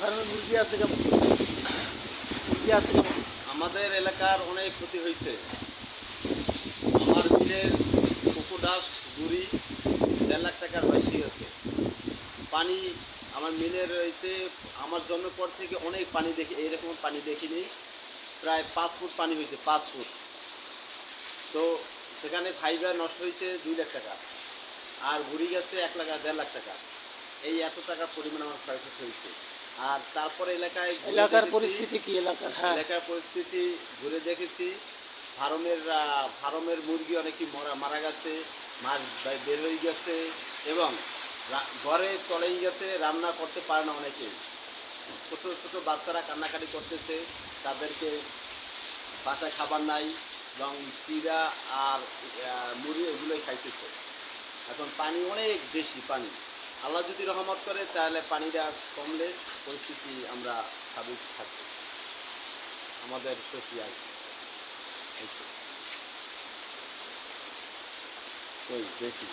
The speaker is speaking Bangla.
ফার্মে মুরগি আছে কেমন মুরগি আছে কেমন আমাদের এলাকার অনেক ক্ষতি হয়েছে। আমার মিলের কোকো ডাস্ট, গুড়ি দেড় লাখ টাকার বেশি আছে। পানি আমার মিলের এতে আমার জন্মের পর থেকে অনেক পানি দেখি, এইরকম পানি দেখিনি। প্রায় পাঁচ ফুট পানি হয়েছে, পাঁচ ফুট। তো সেখানে ফাইবার নষ্ট হয়েছে দুই লাখ টাকা। আর ঘুরি গেছে এক লাখ দেড় লাখ টাকা। এই এত টাকার পরিমাণ আমার ক্ষয়ক্ষতি হয়েছে। আর তারপরে এলাকায় এলাকার পরিস্থিতি কি এলাকার? হ্যাঁ। এলাকার পরিস্থিতি ঘুরে দেখেছি। ফার্মের ফার্মের মুরগি অনেকই মরা মারা গেছে মাছ বের হয়ে গেছে এবং ঘরে চলেই গেছে রান্না করতে পারে না অনেকেই ছোট ছোট বাচ্চারা কান্নাকাটি করতেছে তাদেরকে বাসায় খাবার নাই এবং চিরা আর মুড়ি এগুলোই খাইতেছে। এখন পানি অনেক বেশি পানি। আল্লাহ যদি রহমত করে তাহলে পানিটা কমলে পরিস্থিতি আমরা স্বাভাবিক থাকব। আমাদের খুশি দেখি।